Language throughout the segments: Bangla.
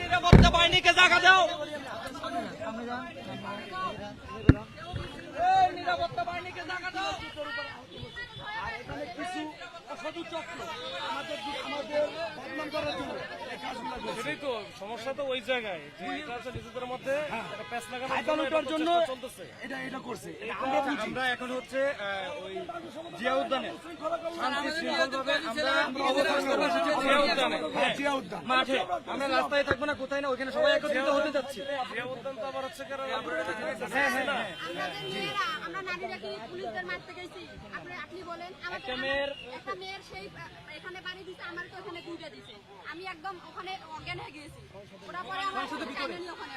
নিরাপত্তা বাহিনীকে জায়গা দাও নিরাপত্তা বাহিনীকে জায়গা দাও। কিছু অসাধু চক্র আমাদের আমাদের বদনাম করার জন্য এই কাজগুলো করছে। সেটাই তো সমস্যা তো ওই জায়গায়। যে এটা হচ্ছে নিজেদের মধ্যে লাগানোর জন্য এটা এটা এটা করছে। আমরা এখন হচ্ছে ওই জিয়া উদ্যানে। শান্তি শৃঙ্খলভাবে আমরা অবস্থান কর্মসূচি জিয়া উদ্যানে। হ্যাঁ, জিয়া উদ্যান। মাঠে। আমরা রাস্তায় থাকব না কোথায় না ওইখানে সবাই একত্রিত হতে যাচ্ছি। জিয়া উদ্যান তো আবার হচ্ছে হ্যাঁ হ্যাঁ হ্যাঁ আমাদের মেয়েরা আমরা নারীরা কি পুলিশদের মারতে গেছি? আপনি বলেন। একটা মেয়ের- একটা মেয়ের সেই এখানে বাড়ি দিছে আমার তো ওখানে দুইটা দিছে। আমি একদম ওখানে অজ্ঞান হয়ে গিয়েছি। ওরা পরে আমার ওখানে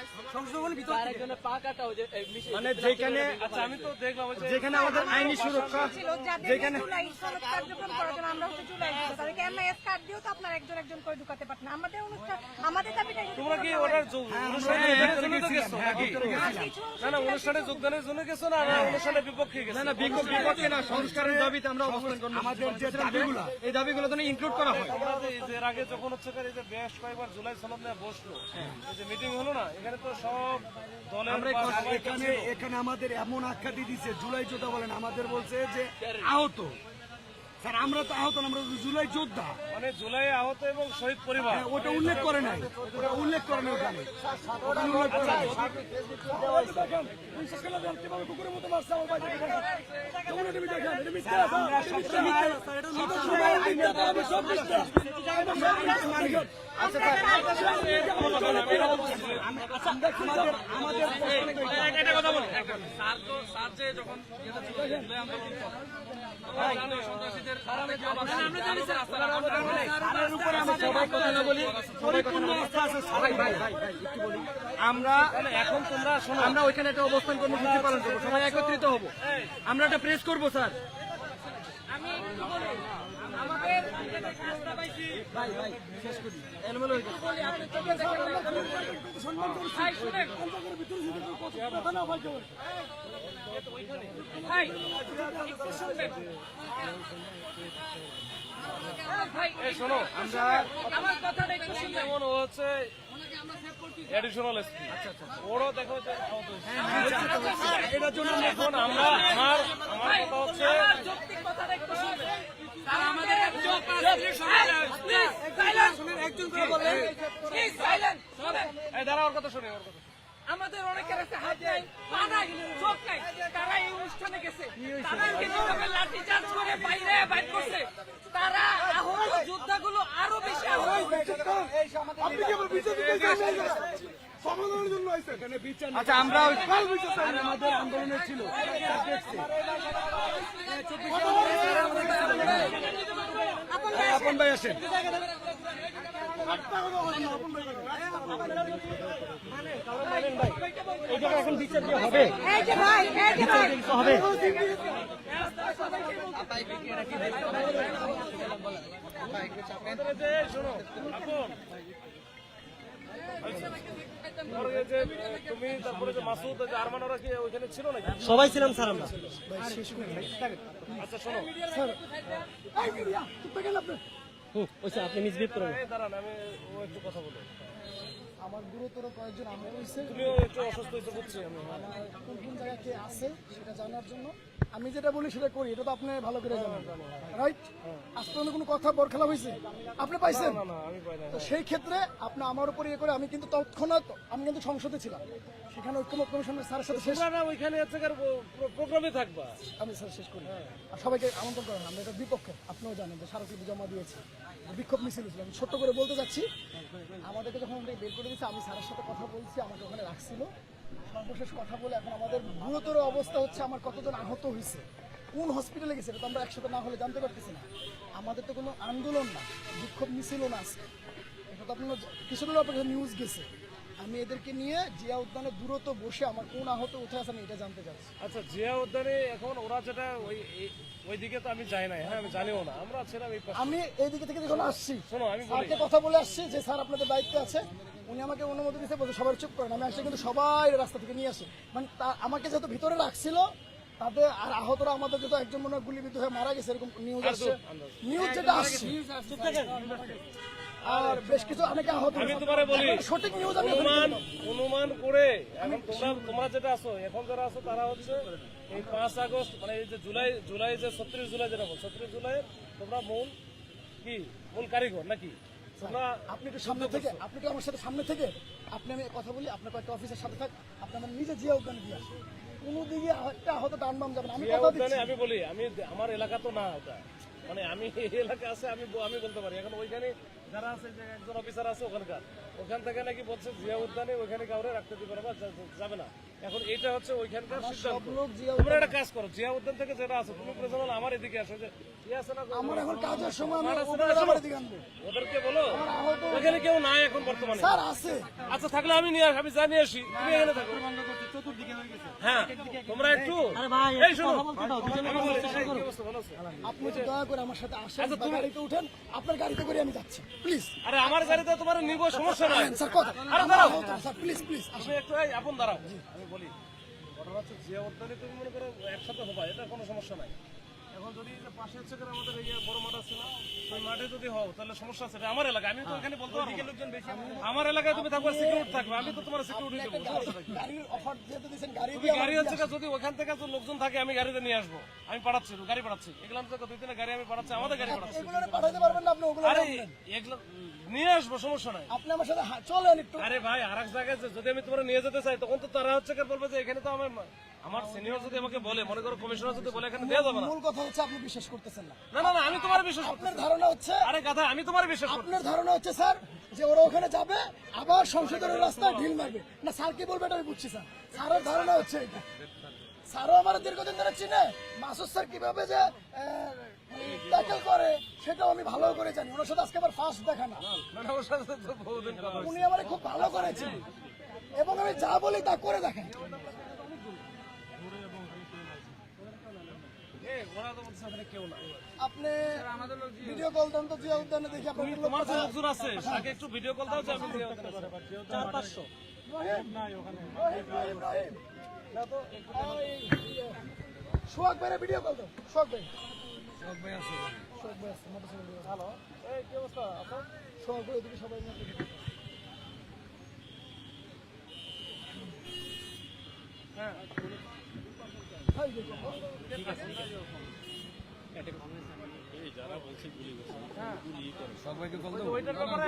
মানে যেখানে আচ্ছা আমি তো দেখলাম ওই যে যেখানে আমাদের আইনি সুরক্ষা ছিল যেখানে জুলাই কার্যক্রম করার জন্য আমরা হচ্ছে জুলাই দিব তাদেরকে এমআইএস কার্ড দিয়েও তো আপনারা একজন একজন করে ঢুকাতে পারতেন। না। আমাদের অনুষ্ঠান আমাদের দাবিটা যদি তোমরা কি ওটার যোগ- অনুষ্ঠানে তো গেছো? না না অনুষ্ঠানে যোগদানের জন্য গেছো না না অনুষ্ঠানের বিপক্ষে গেছো? না না বিপক্ষে না সংস্কারের দাবিতে আমরা অবস্থান করব আমাদের যে এই দাবিগুলো যেন ইনক্লুড করা হয়। এই যে এর আগে যখন হচ্ছে কার এই যে বেশ কয়েকবার জুলাই সনদ নিয়ে বসল এই যে মিটিং হলো না এখানে তো সব দলের সবাই এখানে এখানে আমাদের এমন আখ্যাতি দিচ্ছে জুলাই যোদ্ধা বলেন আমাদের বলছে যে আহত। স্যার আমরা তো আহত আমরা তো জুলাই যোদ্ধা মানে জুলাই আহত এবং শহীদ পরিবার হ্যাঁ, ওটা উল্লেখ করে নাই ওটা উল্লেখ করে নাই ওখানে ওটা উল্লেখ করে নাই। দেখেন, বিশ্বাস করলে দেখেন কীভাবে কুকুরের মতো মারছে আমার ভাইকে দেখেন। যেমন এটা আমি দেখেন, এটা মিথ্যা। এটা সবসময়- সবসময় মিথ্যা, আমি সব মিথ্যা। এটা সব মিথ্যা মানি। আচ্ছা স্যার একটা কথা বলি স্যার তো স্যার যে যখন ইয়েতে ছিল, জুলাই আন্দোলন তো, আমরা জানি সন্ত্রাসীদের আমরা এখন তোমরা আমরা ওইখানে একটা অবস্থান কর্মসূচি পালন করব। সবাই একত্রিত হব। আমরা একটা প্রেস করব, স্যার। হয়ে। আমরা হচ্ছে অ্যাডিশনাল এসপি আচ্ছা আচ্ছা ওরও দেখো। এটার জন্য আমার আমার কথা হচ্ছে এই দাঁড়া ওর কথা শুনে ওর কথা আমাদের অনেকের কাছে হাত নাই পা নাই চোখ নাই তারা এই অনুষ্ঠানে গেছে তারা লাঠি চার্জ করে বাইরে বাইর করছে তারা আহত যোদ্ধাগুলো আরও বেশি আহত কি সমাধানের জন্য আইছে। এখানে বিচার আচ্ছা আমরা ওই- কাল বিচার আমাদের আন্দোলনের ছিল। আপন ভাই আসেন। এখন বিচার দিয়ে হবে এই যে ভাই এই যে ভাই। হবে। শোনো সবাই ছিলাম স্যার আমরা। আচ্ছা শোনো। আপনি। হুম ওই স্যার আপনি মিসবিহেভ করেন। দাঁড়ান আমি ও একটু কথা বলো। আমার গুরুতর কয়েকজন আমার হয়েছে তুমিও একটু অসুস্থ হইতে বুঝছি কোন কোন জায়গায় কে আছে সেটা জানার জন্য আমি যেটা বলি সেটা করি এটা তো আপনি ভালো করে জানেন। রাইট আজ পর্যন্ত কোনো কথা বর খেলা হয়েছে? আপনি পাইছেন? আমি তো সেই ক্ষেত্রে আপনি আমার উপর ইয়ে করে আমি কিন্তু তৎক্ষণাৎ আমি কিন্তু সংসদে ছিলাম। সেখানে ঐক্যমত কমিশনের স্যারের সাথে শেষ না ওইখানে প্রোগ্রামে থাকবা? আমি স্যার শেষ করি। আর সবাইকে আমন্ত্রণ করেন আমরা এটা বিপক্ষে। আপনিও জানেন যে স্মারকলিপি জমা দিয়েছি। বিক্ষোভ মিছিল ছিল। আমি ছোট্ট করে বলতে চাচ্ছি আমাদেরকে যখন আমরা বের করে দিয়েছি, আমি স্যারের সাথে কথা বলছি, আমাকে ওখানে রাখছিল। সর্বশেষ কথা বলে এখন আমাদের গুরুতর অবস্থা হচ্ছে আমার কতজন আহত হয়েছে, কোন হসপিটালে গেছে এটা তো আমরা একসাথে না হলে জানতে পারতেছি না। আমাদের তো কোনো আন্দোলন না, বিক্ষোভ মিছিলও না আজকে। এটা তো আপনার কিছুদিন অপেক্ষা নিউজ গেছে। আমি এদেরকে নিয়ে জিয়া উদ্যানে দূরত্ব বসে আমার কোন আহত উঠে আছে আমি এটা জানতে চাচ্ছি। আচ্ছা জিয়া উদ্যানে এখন ওরা যেটা ওই ওইদিকে তো আমি যাই নাই। হ্যাঁ আমি জানিও না। আমরা ছিলাম এই পাশে। আমি এইদিকে থেকে যখন আসছি শোনো আমি বলি। স্যারকে কথা বলে আসছি যে স্যার আপনাদের দায়িত্ব আছে। উনি আমাকে অনুমতি দিতে বলছে সবাই চুপ করেন। আমি আসলে কিন্তু সবাই রাস্তা থেকে নিয়ে আসি। মানে আমাকে যেহেতু ভিতরে রাখছিল তাতে আর আহতরা আমাদেরকে তো একজন মনে হয় গুলিবিদ্ধ হয়ে মারা গেছে এরকম নিউজ আসছে। নিউজ যেটা আসছে। আর বেশ কিছু অনেকে আহত আমি তোমারে বলি সঠিক নিউজ আমি অনুমান অনুমান করে এখন তোমরা তোমরা যেটা আছো এখন যারা আছো তারা হচ্ছে এই পাঁচ আগস্ট মানে এই যে জুলাই জুলাই যে ছত্রিশ জুলাই যেটা বল ছত্রিশ জুলাই তোমরা মূল কি? মূল কারিগর নাকি? আপনি একটু সামনে থেকে আপনি একটু আমার সাথে সামনে থেকে? আপনি আমি কথা বলি আপনার কয়েকটা অফিসের সাথে থাক আপনি আমার নিজে জিয়া উদ্যানে দিয়ে আসুন। কোনো দিকে একটা আহত টান বাম যাবে আমি কথা দিচ্ছি। আমি বলি আমি আমার এলাকা তো না ওটা। মানে আমি এলাকা আছে আমি আমি বলতে পারি। এখন ওইখানে যারা আছে যে একজন অফিসার আছে ওখানকার ওখান থেকে নাকি বলছে জিয়া উদ্যানে ওইখানে কাউরে রাখতে দিবে না বা যাবে না। এখন এটা হচ্ছে ওইখানকার সিদ্ধান্ত। তোমরা একটা কাজ করো জিয়া উদ্যান থেকে যেটা আছে তুমি প্রয়োজন আমার এদিকে আসো যে ইয়ে আছে না আমার এখন কাজের সময় আমি আমার আছে না, আমার দিকে আনব ওদেরকে বলো আহত ওখানে কেউ নাই এখন বর্তমানে? স্যার আছে। আচ্ছা থাকলে আমি নিয়ে আসি আমি জানিয়ে আসি তুমি এখানে থাকো। হ্যাঁ তোমরা একটু এই শোনো। ভালো আছো? আপনি দয়া করে আমার সাথে আসেন বা গাড়িতে উঠেন আপনার গাড়িতে করে আমি যাচ্ছি প্লিজ। আরে আমার গাড়িতে তোমার নিব সমস্যা নাই। স্যার কথা আরে দাঁড়াও। স্যার প্লিজ প্লিজ তুমি একটু এই আপন দাঁড়াও। আমি বলি ঘটনা হচ্ছে জিয়া উদ্যানে তুমি মনে করো একসাথে হবা এটা কোনো সমস্যা নাই। এখন যদি এই যে পাশে আমাদের এই বড় মাঠ আছে না ওই মাঠে যদি হও তাহলে সমস্যা আছে আমার এলাকা আমি তো এখানে বলতে পারব বেশি আমার এলাকায় তুমি থাকবে সিকিউরিটি থাকবে। আমি তো তোমার সিকিউরিটি দেবো তুমি গাড়ি হচ্ছে যদি ওখান থেকে লোকজন থাকে আমি গাড়িতে নিয়ে আসব। আমি পাঠাচ্ছি গাড়ি পাঠাচ্ছি। এগুলো দুই দিনে গাড়ি আমি পাঠাচ্ছি আমাদের গাড়ি পাঠাচ্ছি। আরে এগুলো নিয়ে আসব সমস্যা নাই। আপনি আমার সাথে চলেন একটু। আরে ভাই আর এক জায়গায় যদি আমি তোমার নিয়ে যেতে চাই তখন তো তারা হচ্ছে বলবে যে এখানে তো আমার আমার সিনিয়র যদি আমাকে বলে মনে করো কমিশনার যদি বলে এখানে দেওয়া যাবে না। মূল কথা হচ্ছে আপনি বিশ্বাস করতেছেন না। না না আমি তোমার বিশ্বাস করতেছি আপনার ধারণা হচ্ছে আরে গাধা আমি তোমার বিশ্বাস করতেছি আপনার ধারণা হচ্ছে স্যার যে ওরা ওখানে যাবে আবার সংসদের রাস্তায় ঢিল মারবে। না স্যার কি বলবে এটা আমি বুঝছি স্যার। স্যারের ধারণা হচ্ছে এটা। স্যারও আমার দীর্ঘদিন ধরে চিনে। মাসুদ স্যার কীভাবে যে ট্যাকেল করে সেটাও আমি ভালো করে জানি। ওনার সাথে আজকে আমার ফার্স্ট দেখা না। মানে। উনি আমার খুব ভালো করেছেন। এবং আমি যা বলি তা করে দেখেন। আপনি ভিডিও কল দেন তো জিয়া উদ্যানে দেখি আপনার লোক তোমার যে লোকজন আছে। তাকে একটু ভিডিও কল দাও যে আমি ওখানে যাব। চার পাঁচশো। সোহাগ ভাইয়ের ভিডিও কল দাও সোহাগ ভাই সোহাগ ভাই আছে মোটরসাইকেল হ্যালো এই কি অবস্থা আপনার সোহাগ ভাই ওদিকে সবাই মিলে video call। হ্যাঁ হাই দেখো। ওইটার ব্যাপারে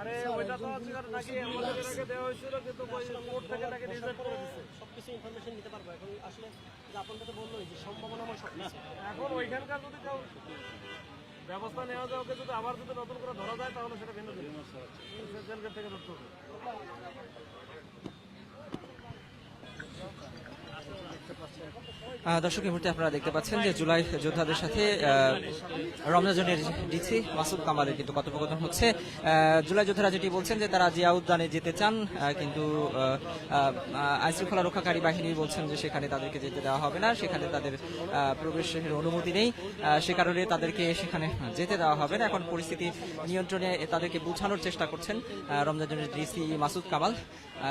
আরে ওইটা তো নাকি আমাদের আগে দেওয়া হয়েছিল কিন্তু ওই কোর্ট থেকে নাকি রিজেক্ট করে দিচ্ছে সবকিছু ইনফরমেশন নিতে পারব। এখন আসলে যে আপনার তো বলল যে সম্ভাবনা আমার সব এখন ওইখানকার যদি কেউ ব্যবস্থা নেওয়া যায় ওকে যদি আবার যদি নতুন করে ধরা যায় তাহলে সেটা ভিন্ন জেলগেট থেকে ধরতে হবে। দর্শক, এই মুহূর্তে আপনারা দেখতে পাচ্ছেন যে জুলাই যোদ্ধাদের সাথে রমজানের ডিসি মাসুদ কামালের কিন্তু কথোপকথন হচ্ছে। জুলাই যোদ্ধারা যেটি বলছেন যে তারা জিয়া উদ্যানে যেতে চান কিন্তু আইন শৃঙ্খলা রক্ষাকারী বাহিনী বলছেন যে সেখানে তাদেরকে যেতে দেওয়া হবে না, সেখানে তাদের প্রবেশের অনুমতি নেই। সে কারণে তাদেরকে সেখানে যেতে দেওয়া হবে না। এখন পরিস্থিতি নিয়ন্ত্রণে তাদেরকে বোঝানোর চেষ্টা করছেন রমজানের ডিসি মাসুদ কামাল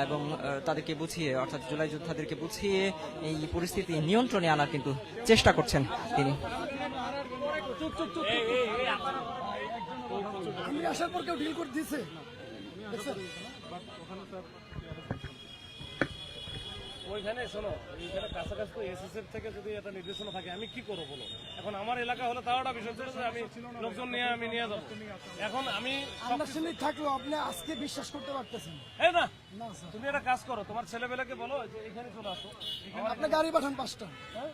এবং তাদেরকে বুঝিয়ে, অর্থাৎ জুলাই যোদ্ধাদেরকে বুঝিয়ে এই পরিস্থিতি নিয়ন্ত্রণে আনার কিন্তু চেষ্টা করছেন তিনি আমি আসার পর কেউ ডিল করে দেখছেন? ওইখানে শোনো এইখানে কাছাকাছি তো এসএসএফ থেকে যদি একটা নির্দেশনা থাকে আমি কি করব বলো? এখন আমার এলাকা হলে তাও একটা বিষয় ছিল আমি লোকজন নিয়ে আমি নিয়ে যাব। এখন আমি আন্ডারস্ট্যান্ডিং থাকলেও আপনি আজকে বিশ্বাস করতে পারতেছেন হ্যাঁ না তুমি একটা কাজ করো তোমার ছেলেবেলাকে বলো যে এখানে চলে আসো। আপনার গাড়ি পাঠান পাঁচটা। গাড়ি